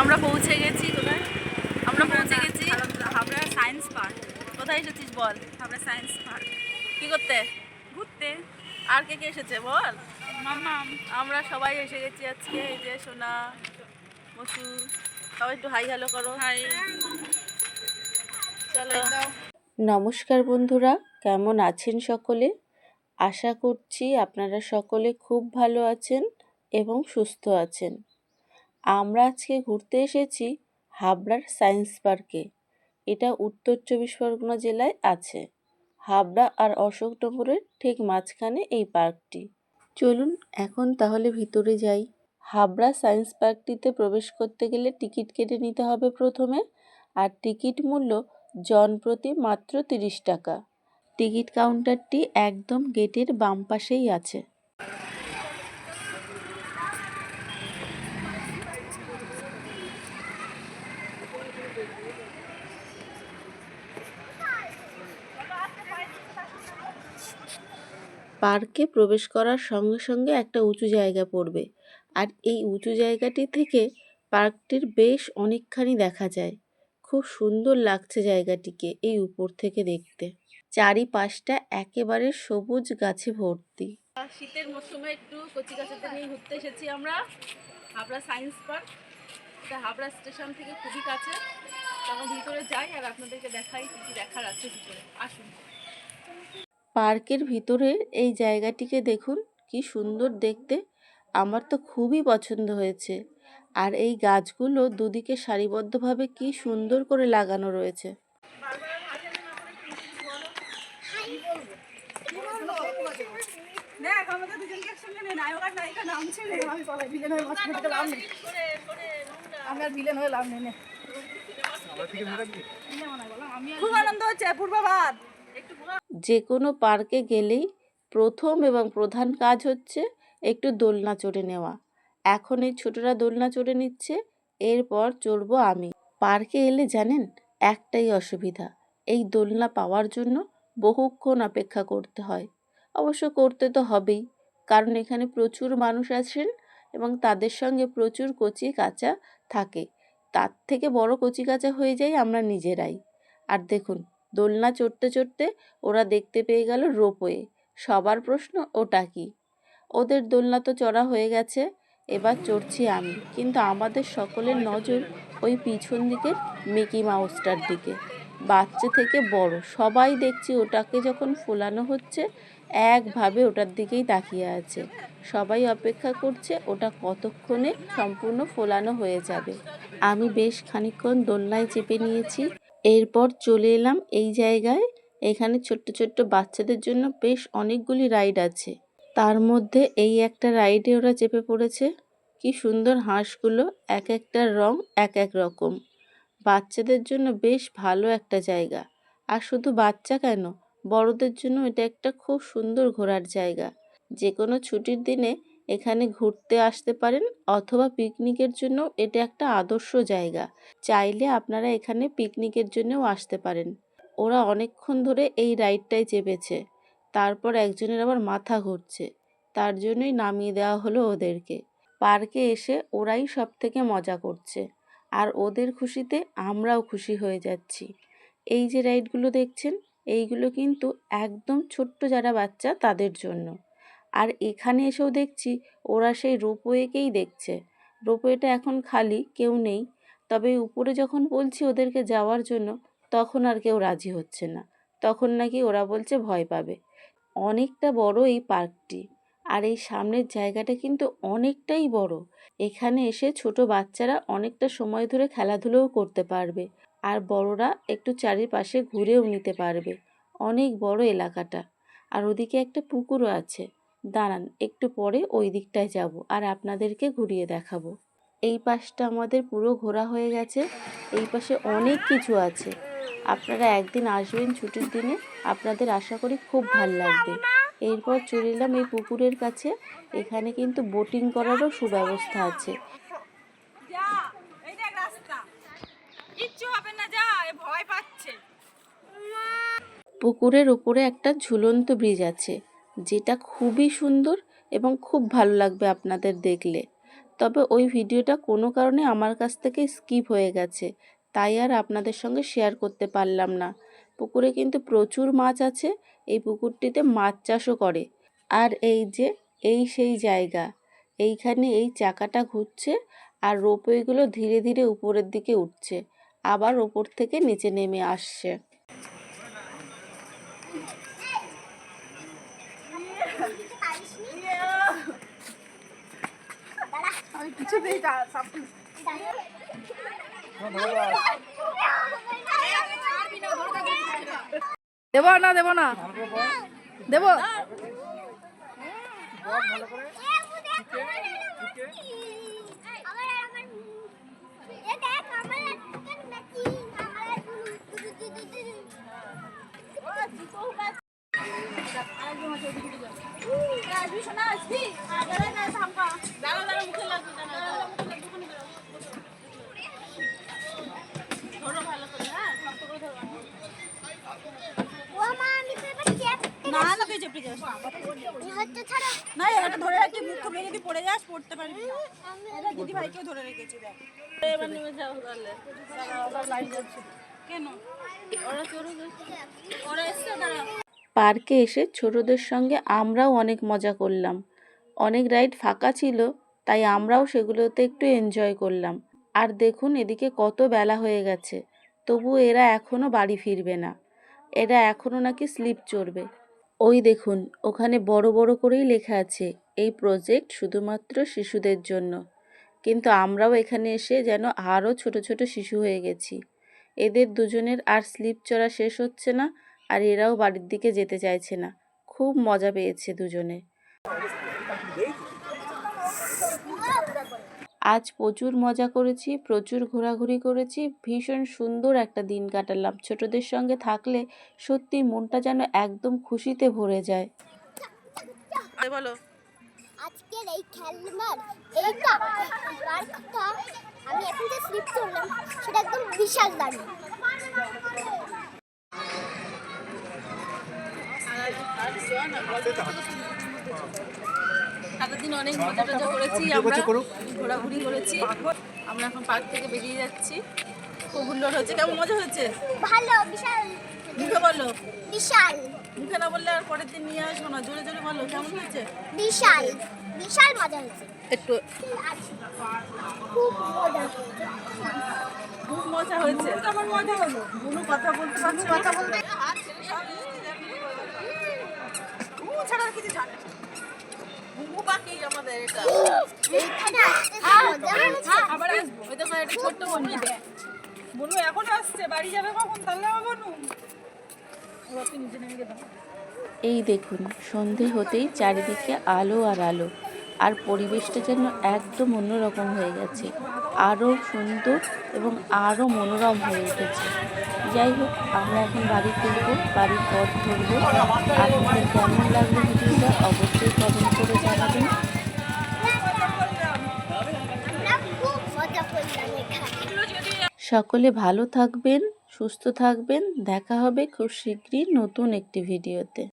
আমরা পৌঁছে গেছি কোথায়? আমরা পৌঁছে গেছি হাবড়া সায়েন্স পার্ক। কোথায় এসেছিস বল? Habra science park. কি করতে? ঘুরতে। আর কে কে এসেছে বল? মামাম আমরা সবাই এসে গেছি আজকে এই যে সোনা মসু সবাই একটু হাই হ্যালো করো। হাই। চলো। নমস্কার বন্ধুরা কেমন আছেন সকলে? আশা করছি আপনারা সকলে খুব ভালো আছেন এবং সুস্থ আছেন। আমরা আজকে ঘুরতে এসেছি হাবড়ার সায়েন্স পার্কে। এটা উত্তর চব্বিশ পরগনা জেলায় আছে। হাবড়া আর অশোকনগরের ঠিক মাঝখানে এই পার্কটি। চলুন এখন তাহলে ভিতরে যাই। হাবড়া সায়েন্স পার্কটিতে প্রবেশ করতে গেলে টিকিট কেটে নিতে হবে প্রথমে, আর টিকিট মূল্য জন প্রতি মাত্র তিরিশ টাকা। টিকিট কাউন্টারটি একদম গেটের বাম পাশেই আছে। পার্কে প্রবেশ করার সঙ্গে সঙ্গে একটা উঁচু জায়গা পড়বে। আর এই উঁচু জায়গাটি থেকে পার্কটির বেশ অনেকখানি দেখা যায়। খুব সুন্দর লাগছে জায়গাটিকে এই উপর থেকে দেখতে। চারিপাশটা একেবারে সবুজ গাছে ভর্তি। শীতের মরশুমে একটু কচি কাচাতে নিয়ে ঘুরতে এসেছি আমরা। Habra science park. এটা হাবড়া স্টেশন থেকে খুবই কাছে। তখন ভিতরে যাই আর আপনাদেরকে দেখাই কী কী দেখার আছে ভিতরে। আসুন। পার্কের ভিতরে এই জায়গাটিকে দেখুন কি সুন্দর দেখতে। আমার তো খুবই পছন্দ হয়েছে। আর এই গাছগুলো দুদিকে সারিবদ্ধভাবে কি সুন্দর করে লাগানো রয়েছে। দেখ আমাদের দুজনকে একসঙ্গে নে নায়ক আর নায়িকা নাম ছেড়ে আমি পলাই ভিলেন হয়ে মাঝখানে থেকে লাভ নেই। আমি আর ভিলেন হয়ে লাভ নেই নে। খুব আনন্দ হচ্ছে পূর্বাভাত যে কোনো পার্কে গেলেই প্রথম এবং প্রধান কাজ হচ্ছে একটু দোলনা চড়ে নেওয়া। এখন এই ছোটরা দোলনা চড়ে নিচ্ছে, এরপর চড়বো আমি। পার্কে এলে জানেন, একটাই অসুবিধা, এই দোলনা পাওয়ার জন্য বহুক্ষণ অপেক্ষা করতে হয়। অবশ্য করতে তো হবেই, কারণ এখানে প্রচুর মানুষ আছেন এবং তাদের সঙ্গে প্রচুর কচি কাঁচা থাকে। তার থেকে বড় কচি কাঁচা হয়ে যাই আমরা নিজেরাই। আর দেখুন দোলনা চড়তে চড়তে ওরা দেখতে পেয়ে গেল রোপওয়ে। সবার প্রশ্ন, ওটা কি? ওদের দোলনা তো চড়া হয়ে গেছে, এবার চড়ছি আমি। কিন্তু আমাদের সকলের নজর ওই পিছন দিকের মিকি মাউসটার দিকে। বাচ্চা থেকে বড়, সবাই দেখছি ওটাকে যখন ফোলানো হচ্ছে, একভাবে ওটার দিকেই তাকিয়ে আছে। সবাই অপেক্ষা করছে ওটা কতক্ষণে সম্পূর্ণ ফোলানো হয়ে যাবে। আমি বেশ খানিকক্ষণ দোলনায় চেপে নিয়েছি এরপর চলে এলাম এই জায়গায়। এখানে ছোট্ট ছোট্ট বাচ্চাদের জন্য বেশ অনেকগুলি রাইড আছে। তার মধ্যে এই একটা রাইডে ওরা চেপে পড়েছে। কি সুন্দর হাঁসগুলো, এক একটার রং, এক এক রকম। বাচ্চাদের জন্য বেশ ভালো একটা জায়গা। আর শুধু বাচ্চা কেন, বড়দের জন্য এটা একটা খুব সুন্দর ঘোরার জায়গা। যে কোনো ছুটির দিনে এখানে ঘুরতে আসতে পারেন অথবা পিকনিকের জন্য এটা একটা আদর্শ জায়গা। চাইলে আপনারা এখানে পিকনিকের জন্যও আসতে পারেন। ওরা অনেকক্ষণ ধরে এই রাইডটাই চেপেছে। তারপর একজনের আবার মাথা ঘুরছে। তার জন্যই নামিয়ে দেওয়া হলো ওদেরকে। পার্কে এসে ওরাই সব থেকে মজা করছে। আর ওদের খুশিতে আমরাও খুশি হয়ে যাচ্ছি। এই যে রাইডগুলো দেখছেন, এইগুলো কিন্তু একদম ছোট্ট যারা বাচ্চা তাদের জন্য। আর এখানে এসেও দেখছি ওরা সেই রোপওয়েকেই দেখছে। রোপওয়েটা এখন খালি, কেউ নেই। তবে উপরে যখন বলছি ওদেরকে যাওয়ার জন্য, তখন আর কেউ রাজি হচ্ছে না। তখন নাকি ওরা বলছে ভয় পাবে। অনেকটা বড় এই পার্কটি। আর এই সামনের জায়গাটা কিন্তু অনেকটাই বড়। এখানে এসে ছোট বাচ্চারা অনেকটা সময় ধরে খেলাধুলোও করতে পারবে। আর বড়রা একটু চারিপাশে ঘুরেও নিতে পারবে। অনেক বড় এলাকাটা। আর ওদিকে একটা পুকুরও আছে। দাঁড়ান একটু পরে ওই দিকটায় যাব আর আপনাদেরকে ঘুরিয়ে দেখাবো। এই পাশটা আমাদের পুরো ঘোরা হয়ে গেছে এই পাশে অনেক কিছু আছে। আপনারা একদিন আসবেন ছুটির দিনে আপনাদের আশা করি খুব ভালো লাগবে। এরপর চলে এলাম এই পুকুরের কাছে এখানে কিন্তু বোটিং করারও সুব্যবস্থা আছে। পুকুরের উপরে একটা ঝুলন্ত ব্রিজ আছে যেটা খুবই সুন্দর এবং খুব ভালো লাগবে আপনাদের দেখলে। তবে ওই ভিডিওটা কোনো কারণে আমার কাছ থেকে স্কিপ হয়ে গেছে, তাই আর আপনাদের সঙ্গে শেয়ার করতে পারলাম না। পুকুরে কিন্তু প্রচুর মাছ আছে, এই পুকুরটিতে মাছ চাষও করে। আর এই যে, এই সেই জায়গা, এইখানে এই চাকাটা ঘুরছে আর রোপওয়েগুলো ধীরে ধীরে উপরের দিকে উঠছে, আবার ওপর থেকে নিচে নেমে আসছে। কিছুতেই যা- সাপ- দেব না। দেব। না দেব না না তুই চেপে যাস না এটা ধরে রাখি মুখ খুলে যদি পড়ে যাস পড়তে পারবি না এটা দিদি ভাইকেও ধরে রেখেছি দেখ। এবার নেমে যাও তাহলে। কেন? ওরা ওরা এসছে পার্কে এসে ছোটদের সঙ্গে আমরাও অনেক মজা করলাম। অনেক রাইড ফাঁকা ছিল তাই আমরাও সেগুলোতে একটু এনজয় করলাম। আর দেখুন এদিকে কত বেলা হয়ে গেছে। তবু এরা এখনও বাড়ি ফিরবে না। এরা এখনও নাকি স্লিপ চড়বে। ওই দেখুন ওখানে বড় বড় করেই লেখা আছে এই প্রজেক্ট শুধুমাত্র শিশুদের জন্য। কিন্তু আমরাও এখানে এসে যেন আরও ছোট ছোট শিশু হয়ে গেছি। এদের দুজনের আর স্লিপ চড়া শেষ হচ্ছে না, আর এরাও বাড়ির দিকে যেতে চাইছে না। খুব মজা পেয়েছে দুজনে। আজ প্রচুর মজা করেছি, প্রচুর ঘোরাঘুরি করেছি, ভীষণ সুন্দর একটা দিন কাটালাম। ছোটদের সঙ্গে থাকলে সত্যি মনটা যেন একদম খুশিতে ভরে যায়। বলো। আজকের এই খেলনার এইটা পার্কটা আমি এখন যে স্লিপ করলাম সেটা একদম বিশাল দারুণ সারাদিন অনেক মজা টজা করেছি আমরা ঘোরাঘুরি করেছি। আমরা এখন পার্ক থেকে বেরিয়ে যাচ্ছি। হুল্লোড় হয়েছে কেমন মজা হয়েছে? ভালো বিশাল। মুখে বলো। বিশাল। মুখে না বললে আর পরের দিন নিয়ে আসব না জোরে জোরে বলো কেমন হয়েছে? বিশাল। বিশাল মজা হয়েছে। একটু খুব মজা খুব মজা হয়েছে। কেমন মজা হলো? কোনো কথা বলতে পারছ কথা বলতে ছাড়া কিছু জানে পাখি আমাদের এটা। মজা হয়েছে। আবার আসব। ওই দেখো একটা ছোট্ট বন্ধু। বনু এখন আসছে বাড়ি যাবে কখন? তাহলে বনু। এই দেখুন সন্ধে হতেই চারিদিকে আলো আর আলো আর পরিবেশটা যেন একদম অন্যরকম হয়ে গেছে। আরও সুন্দর এবং আরও মনোরম হয়ে উঠেছে। যাই হোক আমরা এখন বাড়ি ফিরবো বাড়ির পথ ধরবো। আপনাদের কেমন লাগল ভিডিওটা অবশ্যই কমেন্ট করে জানাবেন। সকলে ভালো থাকবেন সুস্থ থাকবেন। দেখা হবে খুব শীঘ্রই নতুন একটি ভিডিওতে।